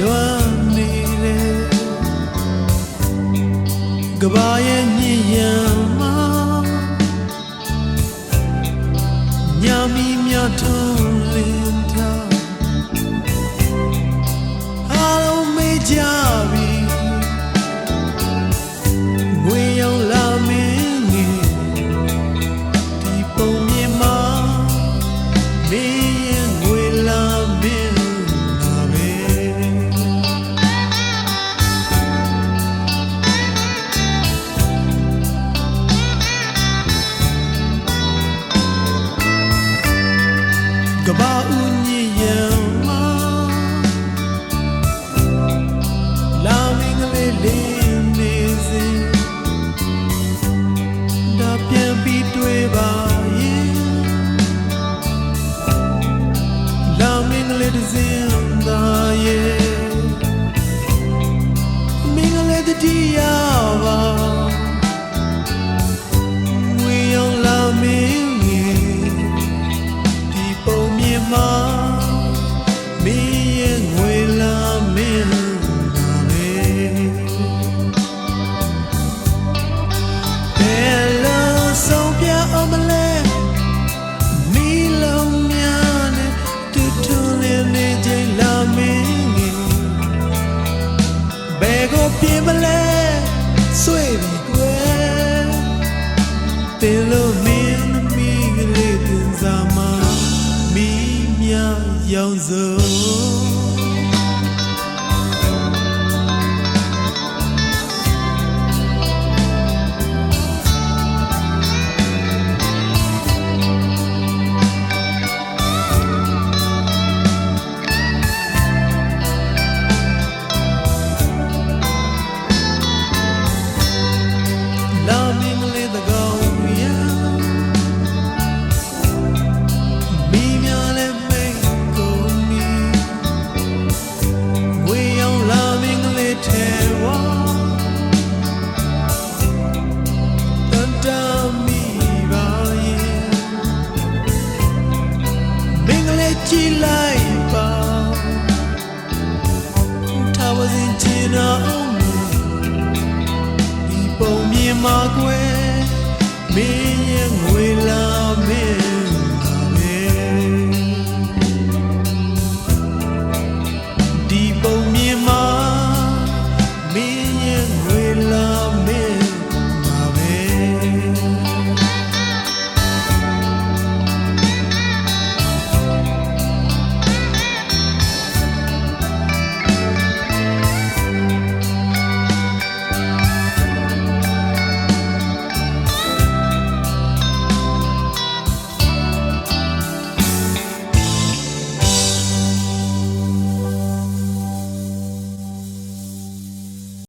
လွမ်းနေတယ်ကဘာရဲ့ညဉ့်ရံ ဘယ်ကိုပြေးမလဲဆွေပြီကွယ်တင်လို့မင်းမိကလေးတင်စားမှာမိမြရောင်စုံ ကွယ်မင်း